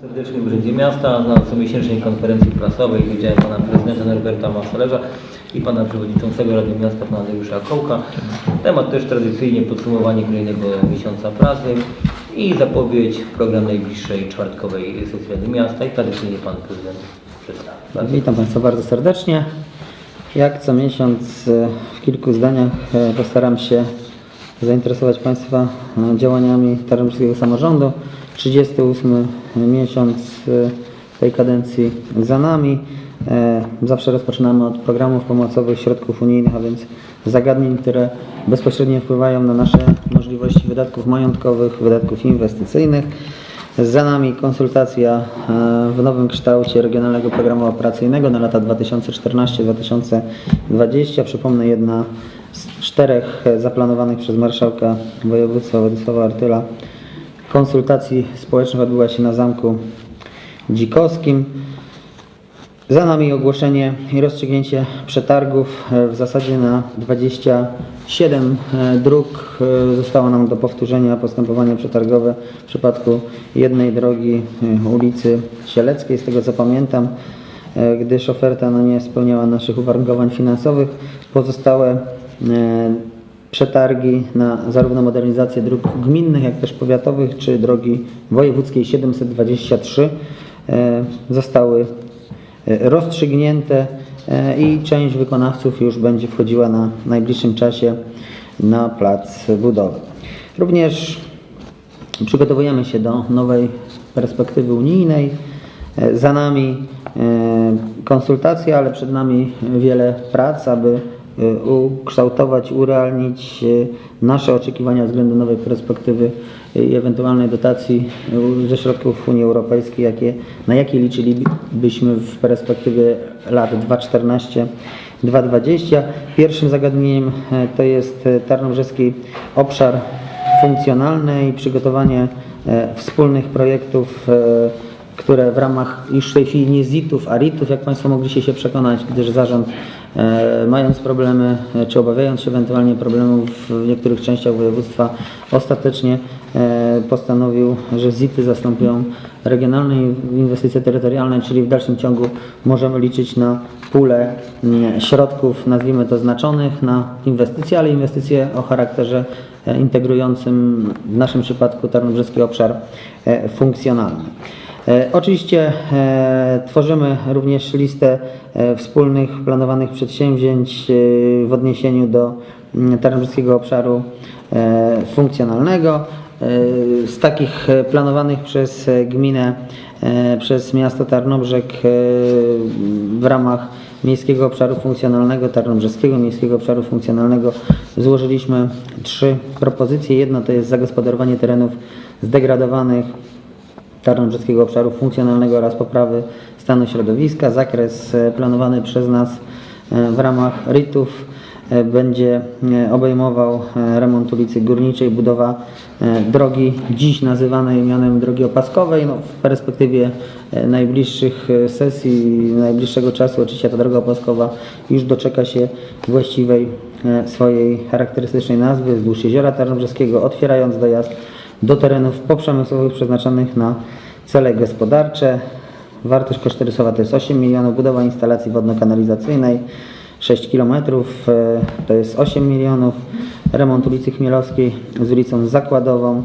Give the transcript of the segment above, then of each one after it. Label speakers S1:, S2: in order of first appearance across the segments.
S1: Serdecznie w Urzędzie Miasta na comiesięcznej konferencji prasowej widziałem pana prezydenta Norberta Masalerza i pana przewodniczącego Rady Miasta pana Dariusza Kołka. Temat też tradycyjnie podsumowanie kolejnego miesiąca pracy i zapowiedź program najbliższej czwartkowej sesji Rady Miasta i tradycyjnie pan prezydent przedstawi.
S2: Witam Państwa bardzo serdecznie. Jak co miesiąc e, w kilku zdaniach e, postaram się zainteresować Państwa e, działaniami Tarnowskiego Samorządu. 38 miesiąc e, tej kadencji za nami. E, Zawsze rozpoczynamy od programów pomocowych, środków unijnych, a więc zagadnień, które bezpośrednio wpływają na nasze możliwości wydatków majątkowych, wydatków inwestycyjnych. Za nami konsultacja e, w nowym kształcie Regionalnego Programu Operacyjnego na lata 2014-2020. Przypomnę, jedna z czterech e, zaplanowanych przez Marszałka Województwa Władysława Artyla konsultacji społecznych odbyła się na Zamku Dzikowskim. Za nami ogłoszenie i rozstrzygnięcie przetargów w zasadzie na 27 e, dróg. E, Zostało nam do powtórzenia postępowanie przetargowe w przypadku jednej drogi e, ulicy Sieleckiej, z tego co pamiętam, gdyż oferta no, nie spełniała naszych uwarunkowań finansowych. Pozostałe przetargi na zarówno modernizację dróg gminnych, jak też powiatowych, czy drogi wojewódzkiej 723 e, zostały e, rozstrzygnięte e, i część wykonawców już będzie wchodziła na najbliższym czasie na plac budowy. Również przygotowujemy się do nowej perspektywy unijnej. Za nami konsultacje, ale przed nami wiele prac, aby ukształtować, urealnić e, nasze oczekiwania względem nowej perspektywy i ewentualnej dotacji e, ze środków Unii Europejskiej, jakie, na jakie liczylibyśmy w perspektywie lat 2014-2020. Pierwszym zagadnieniem to jest Tarnobrzeski obszar funkcjonalny i przygotowanie wspólnych projektów, które w ramach już w tej chwili nie ZIT-ów, a RIT-ów, jak Państwo mogliście się przekonać, gdyż zarząd mając problemy, e, czy obawiając się ewentualnie problemów w niektórych częściach województwa, ostatecznie e, postanowił, że ZIT-y zastąpią regionalne inwestycje terytorialne, czyli w dalszym ciągu możemy liczyć na pulę mm, środków, nazwijmy to znaczonych, na inwestycje, ale inwestycje o charakterze e, integrującym w naszym przypadku Tarnobrzeski obszar e, funkcjonalny. E, Oczywiście e, tworzymy również listę e, wspólnych planowanych przedsięwzięć w odniesieniu do mm, Tarnobrzeskiego obszaru funkcjonalnego. Z takich planowanych przez gminę, przez miasto Tarnobrzeg w ramach Miejskiego Obszaru Funkcjonalnego, Tarnobrzeskiego Miejskiego Obszaru Funkcjonalnego złożyliśmy trzy propozycje. Jedna to jest zagospodarowanie terenów zdegradowanych Tarnobrzeskiego Obszaru Funkcjonalnego oraz poprawy stanu środowiska. Zakres e, planowany przez nas e, w ramach RIT-ów e, będzie obejmował remont ulicy Górniczej, budowa drogi dziś nazywanej mianem drogi opaskowej. No, w perspektywie najbliższych sesji, najbliższego czasu oczywiście ta droga opaskowa już doczeka się właściwej swojej charakterystycznej nazwy wzdłuż Jeziora Tarnobrzeskiego, otwierając dojazd do terenów poprzemysłowych przeznaczonych na cele gospodarcze. Wartość kosztorysowa to jest 8 milionów, budowa instalacji wodno-kanalizacyjnej 6 km to jest 8 milionów, remont ulicy Chmielowskiej z ulicą Zakładową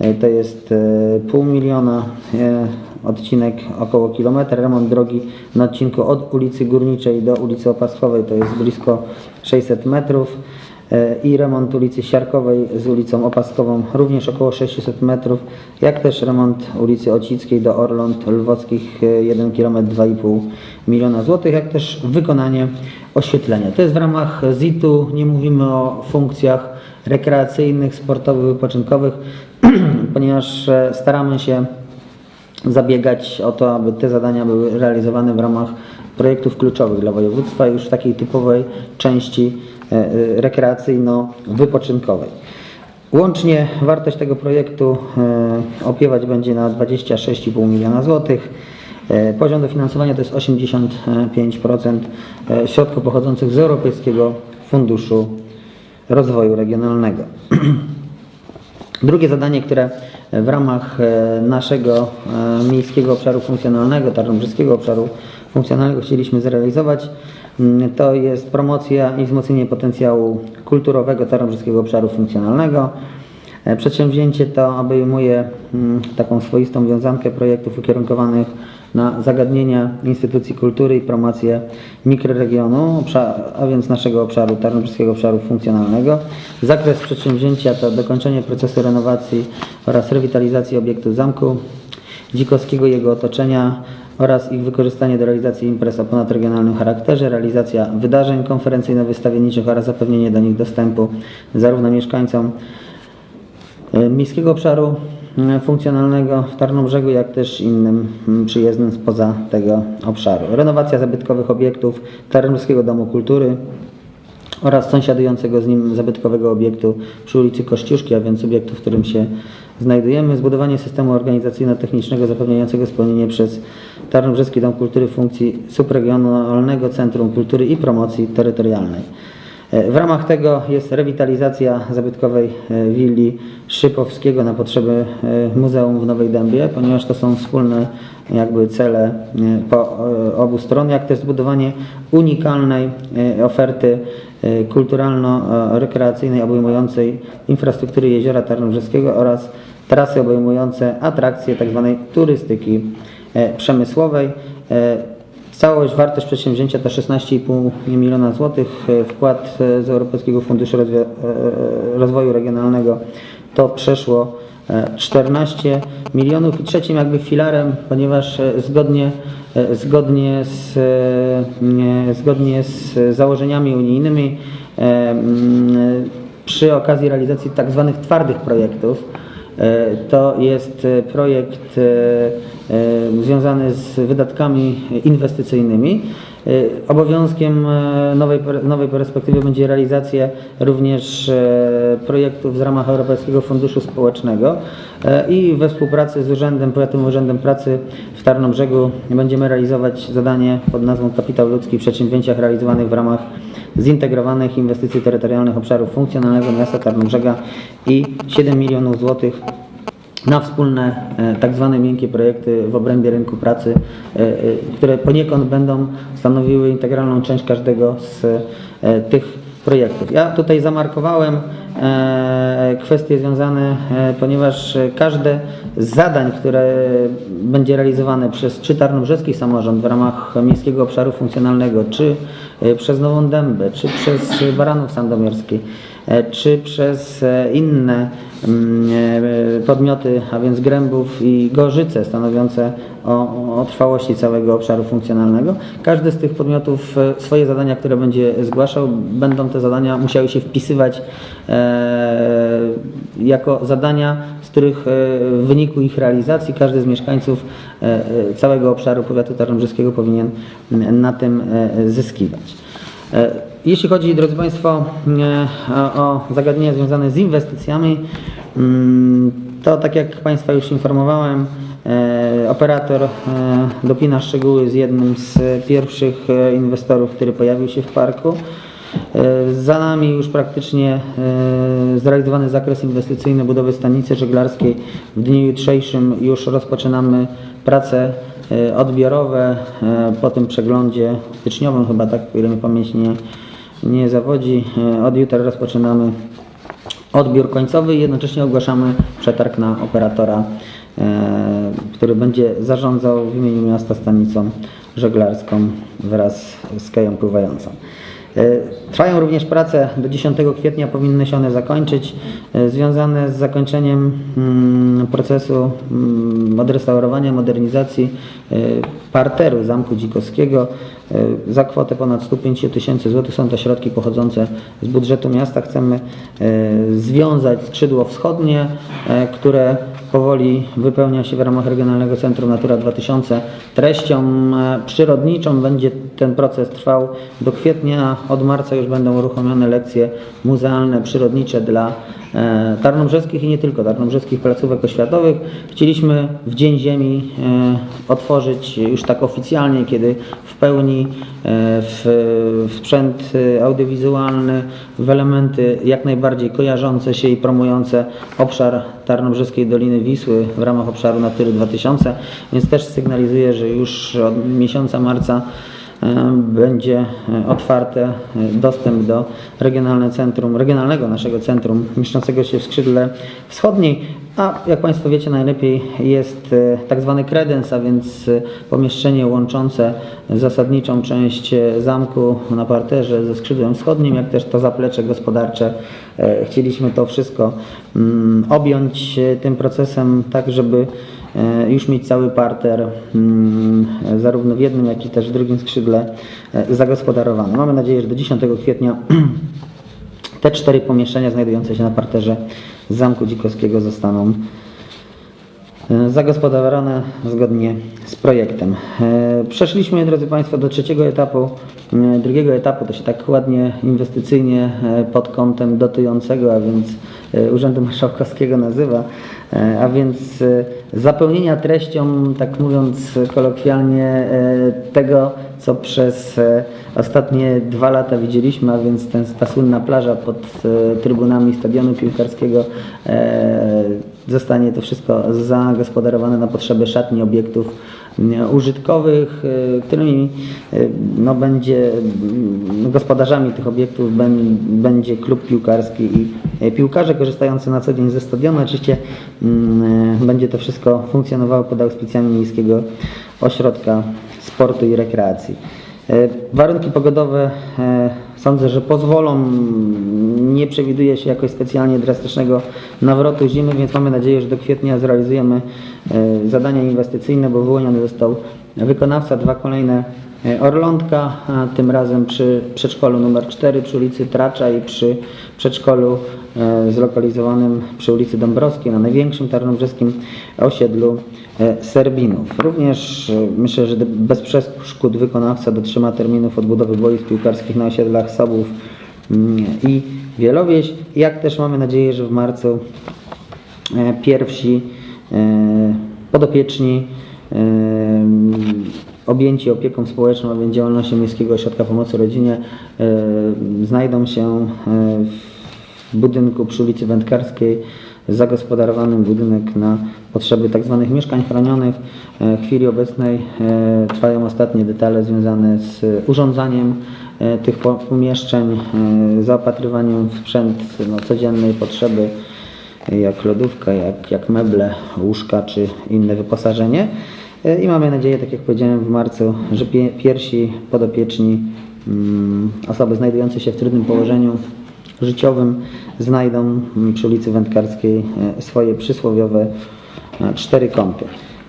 S2: e, to jest e, pół miliona, e, odcinek około kilometra, remont drogi na odcinku od ulicy Górniczej do ulicy Opaskowej to jest blisko 600 metrów e, i remont ulicy Siarkowej z ulicą Opaskową również około 600 metrów, jak też remont ulicy Ocickiej do Orląt Lwockich e, 1 km 2,5 miliona złotych, jak też wykonanie oświetlenia. To jest w ramach ZIT-u, nie mówimy o funkcjach rekreacyjnych, sportowych, wypoczynkowych, ponieważ e, staramy się zabiegać o to, aby te zadania były realizowane w ramach projektów kluczowych dla województwa już w takiej typowej części e, e, rekreacyjno-wypoczynkowej. Łącznie wartość tego projektu e, opiewać będzie na 26,5 miliona złotych. E, Poziom dofinansowania to jest 85% e, środków pochodzących z Europejskiego Funduszu Rozwoju Regionalnego. Drugie zadanie, które w ramach e, naszego e, miejskiego obszaru funkcjonalnego, Tarnobrzyskiego obszaru funkcjonalnego chcieliśmy zrealizować. To jest promocja i wzmocnienie potencjału kulturowego Tarnobrzyskiego obszaru funkcjonalnego. E, Przedsięwzięcie to obejmuje mm, taką swoistą wiązankę projektów ukierunkowanych na zagadnienia instytucji kultury i promocję mikroregionu, a więc naszego obszaru, Tarnobrzyskiego Obszaru Funkcjonalnego. Zakres przedsięwzięcia to dokończenie procesu renowacji oraz rewitalizacji obiektów zamku Dzikowskiego jego otoczenia oraz ich wykorzystanie do realizacji imprez o ponadregionalnym charakterze, realizacja wydarzeń konferencyjno-wystawienniczych oraz zapewnienie do nich dostępu zarówno mieszkańcom e, miejskiego obszaru e, funkcjonalnego w Tarnobrzegu, jak też innym przyjezdnym spoza tego obszaru. Renowacja zabytkowych obiektów Tarnowskiego Domu Kultury oraz sąsiadującego z nim zabytkowego obiektu przy ulicy Kościuszki, a więc obiektu, w którym się znajdujemy. Zbudowanie systemu organizacyjno-technicznego zapewniającego spełnienie przez Tarnobrzeski Dom Kultury funkcji subregionalnego Centrum Kultury i Promocji Terytorialnej. E, W ramach tego jest rewitalizacja zabytkowej e, willi Szypowskiego na potrzeby e, Muzeum w Nowej Dębie, ponieważ to są wspólne jakby cele po obu stron, jak też zbudowanie unikalnej oferty kulturalno-rekreacyjnej obejmującej infrastruktury jeziora Tarnobrzeskiego oraz trasy obejmujące atrakcje tzw. turystyki e, przemysłowej. E, Całość, wartość przedsięwzięcia to 16,5 miliona złotych. E, Wkład e, z Europejskiego Funduszu e, Rozwoju Regionalnego to przeszło e, 14 milionów i trzecim jakby filarem, ponieważ e, zgodnie, e, zgodnie, z, e, nie, zgodnie z założeniami unijnymi mm, przy okazji realizacji tak zwanych twardych projektów To jest projekt związany z wydatkami inwestycyjnymi. E, Obowiązkiem e, nowej, nowej perspektywy będzie realizacja również e, projektów z ramach Europejskiego Funduszu Społecznego. E, i we współpracy z Urzędem, Powiatowym Urzędem Pracy w Tarnobrzegu będziemy realizować zadanie pod nazwą Kapitał Ludzki w przedsięwzięciach realizowanych w ramach zintegrowanych inwestycji terytorialnych obszarów funkcjonalnego miasta Tarnobrzega i 7 milionów złotych na wspólne e, tak zwane miękkie projekty w obrębie rynku pracy, e, e, które poniekąd będą stanowiły integralną część każdego z tych projektów. Ja tutaj zamarkowałem kwestie związane, ponieważ każde z zadań, które będzie realizowane przez czy Tarnobrzeski Samorząd w ramach Miejskiego Obszaru Funkcjonalnego, czy przez Nową Dębę, czy przez Baranów Sandomierski, czy przez e, inne mm, e, podmioty, a więc Grębów i Gorzyce stanowiące o, o trwałości całego obszaru funkcjonalnego. Każdy z tych podmiotów e, swoje zadania, które będzie zgłaszał, będą te zadania musiały się wpisywać e, jako zadania, z których e, w wyniku ich realizacji każdy z mieszkańców e, e, całego obszaru powiatu tarnobrzeskiego powinien m, na tym e, zyskiwać. Jeśli chodzi, drodzy Państwo, e, o zagadnienia związane z inwestycjami, mm, to tak jak Państwa już informowałem, e, operator e, dopina szczegóły z jednym z pierwszych inwestorów, który pojawił się w parku. Za nami już praktycznie zrealizowany zakres inwestycyjny budowy stanicy żeglarskiej. W dniu jutrzejszym już rozpoczynamy prace odbiorowe po tym przeglądzie styczniowym, chyba tak, o ile mi pamięć nie, nie zawodzi. E, Od jutra rozpoczynamy odbiór końcowy i jednocześnie ogłaszamy przetarg na operatora, e, który będzie zarządzał w imieniu miasta stanicą żeglarską wraz z kają pływającą. E, Trwają również prace, do 10 kwietnia powinny się one zakończyć, e, związane z zakończeniem mm, procesu mm, odrestaurowania, modernizacji e, parteru Zamku Dzikowskiego. Za kwotę ponad 105 tysięcy złotych są to środki pochodzące z budżetu miasta. Chcemy związać skrzydło wschodnie, które powoli wypełnia się w ramach Regionalnego Centrum Natura 2000. Treścią e, przyrodniczą będzie ten proces trwał do kwietnia. Od marca już będą uruchomione lekcje muzealne, przyrodnicze dla tarnobrzeskich i nie tylko tarnobrzeskich placówek oświatowych. Chcieliśmy w Dzień Ziemi e, otworzyć już tak oficjalnie, kiedy w pełni e, w, sprzęt e, audiowizualny, w elementy jak najbardziej kojarzące się i promujące obszar Tarnobrzeskiej Doliny Wisły w ramach obszaru Natury 2000, więc też sygnalizuję, że już od miesiąca marca e, będzie e, otwarte e, dostęp do regionalne centrum, regionalnego naszego centrum mieszczącego się w skrzydle wschodniej, a jak Państwo wiecie najlepiej jest e, tak zwany kredens, a więc e, pomieszczenie łączące zasadniczą część e, zamku na parterze ze skrzydłem wschodnim, jak też to zaplecze gospodarcze. E, Chcieliśmy to wszystko mm, objąć e, tym procesem tak, żeby e, już mieć cały parter mm, zarówno w jednym, jak i też w drugim skrzydle e, zagospodarowany. Mamy nadzieję, że do 10 kwietnia te cztery pomieszczenia znajdujące się na parterze Zamku Dzikowskiego zostaną e, zagospodarowane zgodnie z projektem. E, Przeszliśmy, drodzy Państwo, do trzeciego etapu. E, Drugiego etapu to się tak ładnie inwestycyjnie e, pod kątem dotującego, a więc e, Urzędu Marszałkowskiego nazywa, e, a więc e, zapełnienia treścią, tak mówiąc kolokwialnie, e, tego, co przez e, ostatnie dwa lata widzieliśmy, a więc ten, ta słynna plaża pod e, trybunami stadionu piłkarskiego e, zostanie to wszystko zagospodarowane na potrzeby szatni obiektów m, użytkowych, e, którymi e, no, będzie m, gospodarzami tych obiektów będzie klub piłkarski i e, piłkarze korzystający na co dzień ze stadionu. Oczywiście mm, będzie to wszystko funkcjonowało pod auspicjami Miejskiego Ośrodka Sportu i Rekreacji. Warunki pogodowe sądzę, że pozwolą. Nie przewiduje się jakoś specjalnie drastycznego nawrotu zimy, więc mamy nadzieję, że do kwietnia zrealizujemy e, zadania inwestycyjne, bo wyłoniony został wykonawca, dwa kolejne e, Orlątka, tym razem przy przedszkolu numer 4 przy ulicy Tracza i przy przedszkolu e, zlokalizowanym przy ulicy Dąbrowskiej na największym tarnobrzeskim osiedlu Serbinów. Również myślę, że bez przeszkód wykonawca dotrzyma terminów odbudowy boisk piłkarskich na osiedlach Sobów mm, i Wielowieś. Jak też mamy nadzieję, że w marcu e, pierwsi e, podopieczni e, objęci opieką społeczną, więc działalnością Miejskiego Ośrodka Pomocy Rodzinie znajdą się w budynku przy ulicy Wędkarskiej zagospodarowanym budynek na potrzeby tzw. mieszkań chronionych. W chwili obecnej trwają ostatnie detale związane z urządzaniem tych po- pomieszczeń, e, zaopatrywaniem w sprzęt no, codziennej potrzeby jak lodówka, jak, jak meble, łóżka czy inne wyposażenie. E, I mamy nadzieję, tak jak powiedziałem w marcu, że pie, pierwsi podopieczni mm, osoby znajdujące się w trudnym położeniu życiowym znajdą mm, przy ulicy Wędkarskiej e, swoje przysłowiowe e, cztery kąty.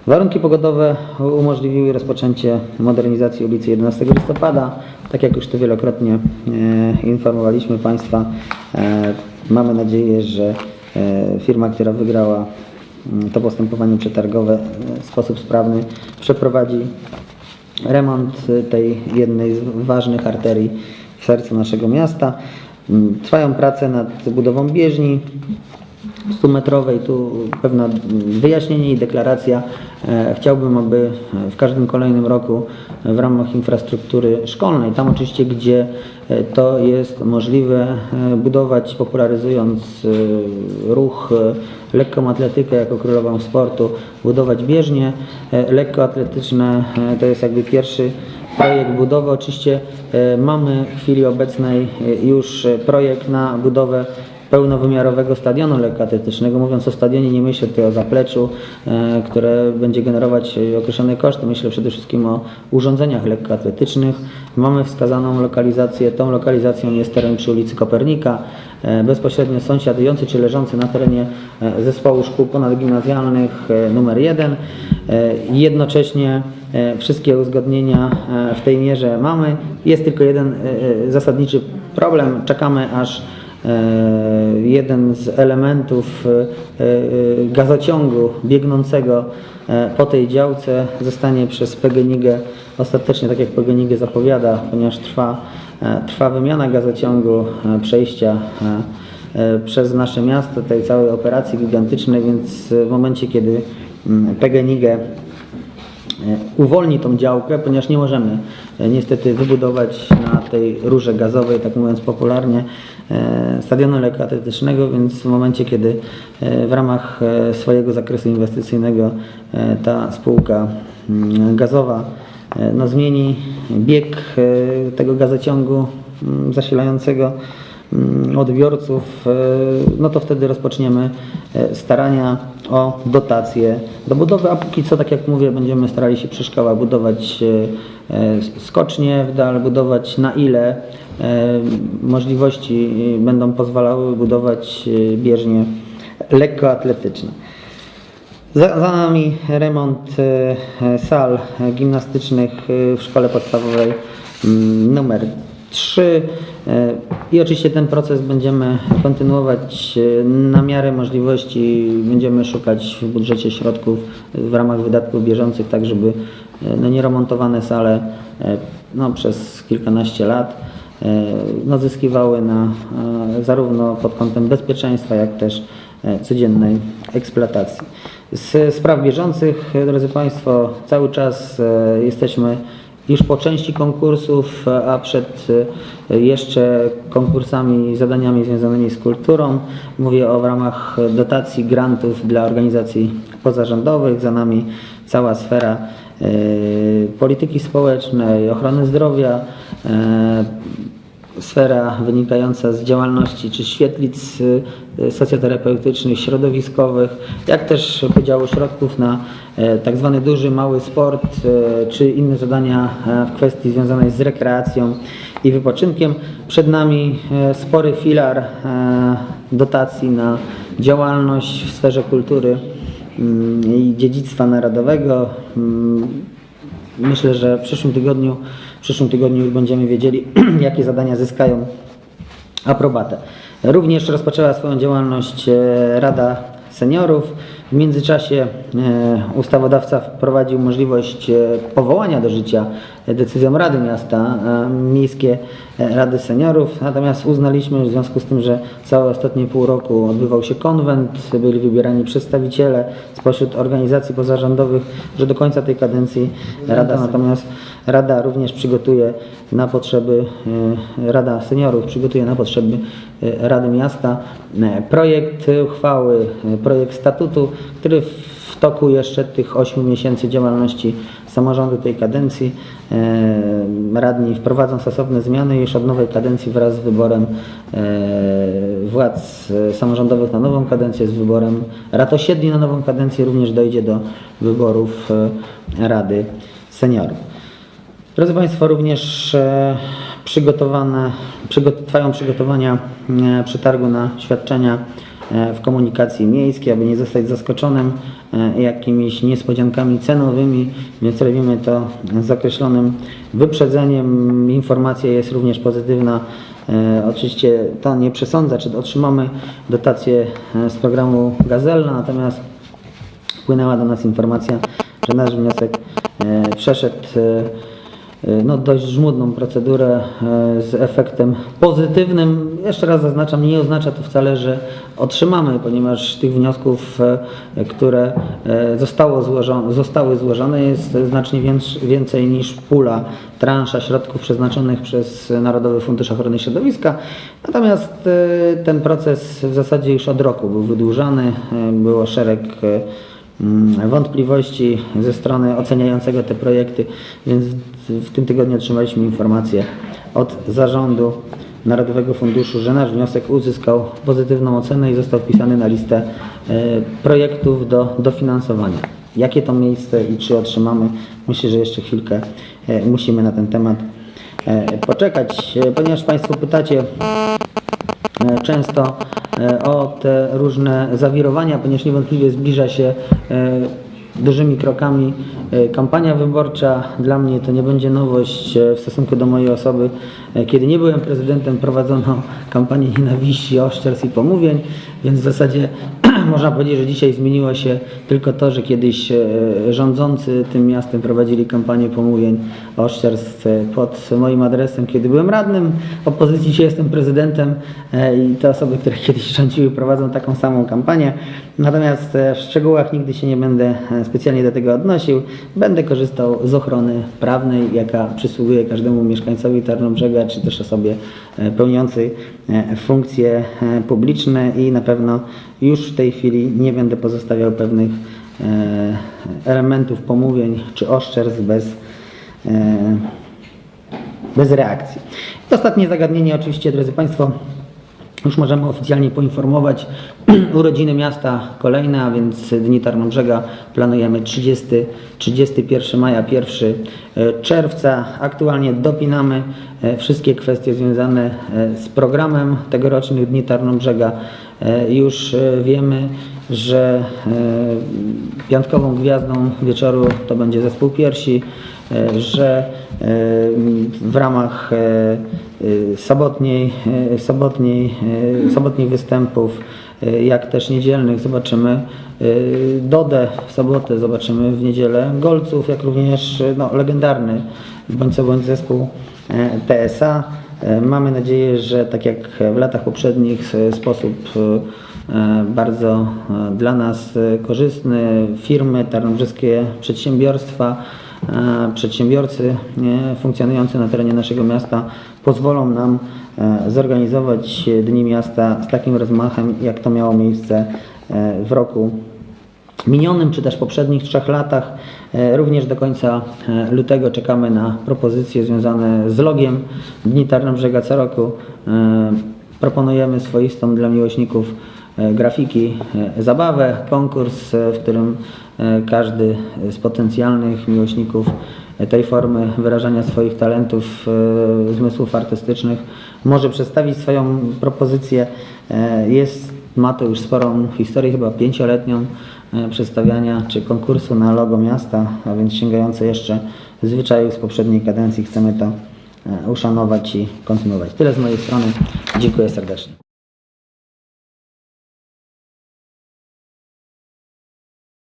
S2: Warunki pogodowe umożliwiły rozpoczęcie modernizacji ulicy 11 listopada. Tak jak już to wielokrotnie e, informowaliśmy Państwa, e, mamy nadzieję, że e, firma, która wygrała mm, to postępowanie przetargowe w sposób sprawny przeprowadzi remont tej jednej z ważnych arterii w sercu naszego miasta. Mm, Trwają prace nad budową bieżni 100-metrowej. Tu pewne wyjaśnienie i deklaracja. E, Chciałbym, aby w każdym kolejnym roku w ramach infrastruktury szkolnej, tam oczywiście, gdzie e, to jest możliwe, e, budować, popularyzując e, ruch, e, lekką atletykę jako królową sportu, budować bieżnie e, lekkoatletyczne. E, To jest jakby pierwszy projekt budowy. Oczywiście e, mamy w chwili obecnej e, już e, projekt na budowę pełnowymiarowego stadionu lekkoatletycznego. Mówiąc o stadionie, nie myślę tutaj o zapleczu, e, które będzie generować e, określone koszty. Myślę przede wszystkim o urządzeniach lekkoatletycznych. Mamy wskazaną lokalizację. Tą lokalizacją jest teren przy ulicy Kopernika, e, bezpośrednio sąsiadujący czy leżący na terenie zespołu szkół ponadgimnazjalnych numer 1. Jednocześnie wszystkie uzgodnienia w tej mierze mamy. Jest tylko jeden zasadniczy problem. Czekamy aż jeden z elementów e, e, gazociągu biegnącego e, po tej działce zostanie przez PGNiG ostatecznie, tak jak PGNiG zapowiada, ponieważ trwa, e, trwa wymiana gazociągu, e, przejścia e, e, przez nasze miasto, tej całej operacji gigantycznej, więc w momencie, kiedy mm, PGNiG e, uwolni tą działkę, ponieważ nie możemy e, niestety wybudować na tej rurze gazowej, tak mówiąc popularnie, e, stadionu lekkoatletycznego, więc w momencie, kiedy e, w ramach e, swojego zakresu inwestycyjnego e, ta spółka mm, gazowa e, no, zmieni bieg e, tego gazociągu mm, zasilającego odbiorców, e, no to wtedy rozpoczniemy e, starania o dotacje do budowy, a póki co, tak jak mówię, będziemy starali się przy szkołach budować e, skocznie w dal, budować na ile możliwości będą pozwalały budować bieżnie lekkoatletyczne. Za, za nami remont sal gimnastycznych w szkole podstawowej mm, numer 3 e, i oczywiście ten proces będziemy kontynuować e, na miarę możliwości. Będziemy szukać w budżecie środków w ramach wydatków bieżących, tak żeby e, no, nieremontowane sale no, przez kilkanaście lat no, zyskiwały na, zarówno pod kątem bezpieczeństwa, jak też codziennej eksploatacji. Z spraw bieżących, drodzy Państwo, cały czas jesteśmy już po części konkursów, e, a przed e, jeszcze konkursami i zadaniami związanymi z kulturą. Mówię o w ramach dotacji, grantów dla organizacji pozarządowych. Za nami cała sfera e, polityki społecznej, ochrony zdrowia, sfera wynikająca z działalności czy świetlic y, socjoterapeutycznych, środowiskowych, jak też podziału środków na e, tak zwany duży, mały sport, e, czy inne zadania e, w kwestii związanej z rekreacją i wypoczynkiem. Przed nami spory filar dotacji na działalność w sferze kultury mm, i dziedzictwa narodowego. Mm, Myślę, że w przyszłym tygodniu, przyszłym tygodniu już będziemy wiedzieli, jakie zadania zyskają aprobatę. Również rozpoczęła swoją działalność e, Rada Seniorów. W międzyczasie e, ustawodawca wprowadził możliwość e, powołania do życia decyzją Rady Miasta Miejskie Rady Seniorów. Natomiast uznaliśmy w związku z tym, że całe ostatnie pół roku odbywał się konwent, byli wybierani przedstawiciele spośród organizacji pozarządowych, że do końca tej kadencji Rada natomiast Rada również przygotuje na potrzeby, e, Rada Seniorów przygotuje na potrzeby e, Rady Miasta e, projekt uchwały, projekt statutu, który w toku jeszcze tych 8 miesięcy działalności samorządu tej kadencji radni wprowadzą stosowne zmiany już od nowej kadencji wraz z wyborem władz samorządowych na nową kadencję, z wyborem rad osiedli na nową kadencję również dojdzie do wyborów Rady Seniorów. Drodzy Państwo, również e, przygotowane, przygo, trwają przygotowania e, przetargu na świadczenia e, w komunikacji miejskiej, aby nie zostać zaskoczonym jakimiś niespodziankami cenowymi, więc robimy to z określonym wyprzedzeniem. Informacja jest również pozytywna. Oczywiście to nie przesądza, czy otrzymamy dotację z programu Gazella, natomiast wpłynęła do nas informacja, że nasz wniosek przeszedł no, dość żmudną procedurę e, z efektem pozytywnym. Jeszcze raz zaznaczam, nie oznacza to wcale, że otrzymamy, ponieważ tych wniosków, e, które e, zostało złożone, zostały złożone jest znacznie więc- więcej niż pula, transza środków przeznaczonych przez Narodowy Fundusz Ochrony Środowiska. Natomiast e, ten proces w zasadzie już od roku był wydłużany, e, było szereg e, wątpliwości ze strony oceniającego te projekty, więc w, tym tygodniu otrzymaliśmy informację od zarządu Narodowego Funduszu, że nasz wniosek uzyskał pozytywną ocenę i został wpisany na listę e, projektów do dofinansowania. Jakie to miejsce i czy otrzymamy? Myślę, że jeszcze chwilkę e, musimy na ten temat poczekać, e, ponieważ Państwo pytacie, e, często e, o te różne zawirowania, ponieważ niewątpliwie zbliża się e, dużymi krokami e, kampania wyborcza. Dla mnie to nie będzie nowość e, w stosunku do mojej osoby. E, Kiedy nie byłem prezydentem, prowadzono kampanię nienawiści, oszczerstw i pomówień. więc w zasadzie można powiedzieć, że dzisiaj zmieniło się tylko to, że kiedyś e, rządzący tym miastem prowadzili kampanię pomówień o oszczerstw e, pod moim adresem, kiedy byłem radnym opozycji, dzisiaj jestem prezydentem e, i te osoby, które kiedyś rządziły prowadzą taką samą kampanię. Natomiast e, w szczegółach nigdy się nie będę specjalnie do tego odnosił. Będę korzystał z ochrony prawnej, jaka przysługuje każdemu mieszkańcowi Tarnobrzega, czy też osobie e, pełniącej e, funkcje e, publiczne i na pewno już w tej chwili nie będę pozostawiał pewnych elementów pomówień czy oszczerstw bez, bez reakcji. Ostatnie zagadnienie oczywiście, drodzy Państwo, już możemy oficjalnie poinformować. Urodziny miasta kolejne, a więc Dni Tarnobrzega planujemy 30, 31 maja, 1 czerwca. Aktualnie dopinamy e, wszystkie kwestie związane e, z programem tegorocznych Dni Tarnobrzega. E, Już e, wiemy, że e, piątkową gwiazdą wieczoru to będzie zespół piersi, e, że e, w ramach e, e, sobotniej, e, sobotniej, e, sobotnich występów, e, jak też niedzielnych zobaczymy e, Dodę w sobotę, zobaczymy w niedzielę Golców, jak również e, no, legendarny bądź co bądź zespół e, TSA. E, Mamy nadzieję, że tak jak w latach poprzednich w sposób e, bardzo e, dla nas e, korzystny firmy, tarnobrzeskie przedsiębiorstwa, e, przedsiębiorcy nie, funkcjonujący na terenie naszego miasta pozwolą nam e, zorganizować Dni Miasta z takim rozmachem, jak to miało miejsce e, w roku minionym, czy też poprzednich trzech latach. E, Również do końca e, lutego czekamy na propozycje związane z logiem Dni Tarnobrzega co roku. E, Proponujemy swoistą dla miłośników e, grafiki e, zabawę, konkurs, e, w którym e, każdy z potencjalnych miłośników e, tej formy wyrażania swoich talentów, e, zmysłów artystycznych może przedstawić swoją propozycję. E, Jest ma to już sporą historię, chyba pięcioletnią e, przedstawiania czy konkursu na logo miasta, a więc sięgające jeszcze zwyczajów z poprzedniej kadencji. Chcemy to e, uszanować i kontynuować. Tyle z mojej strony. Dziękuję serdecznie.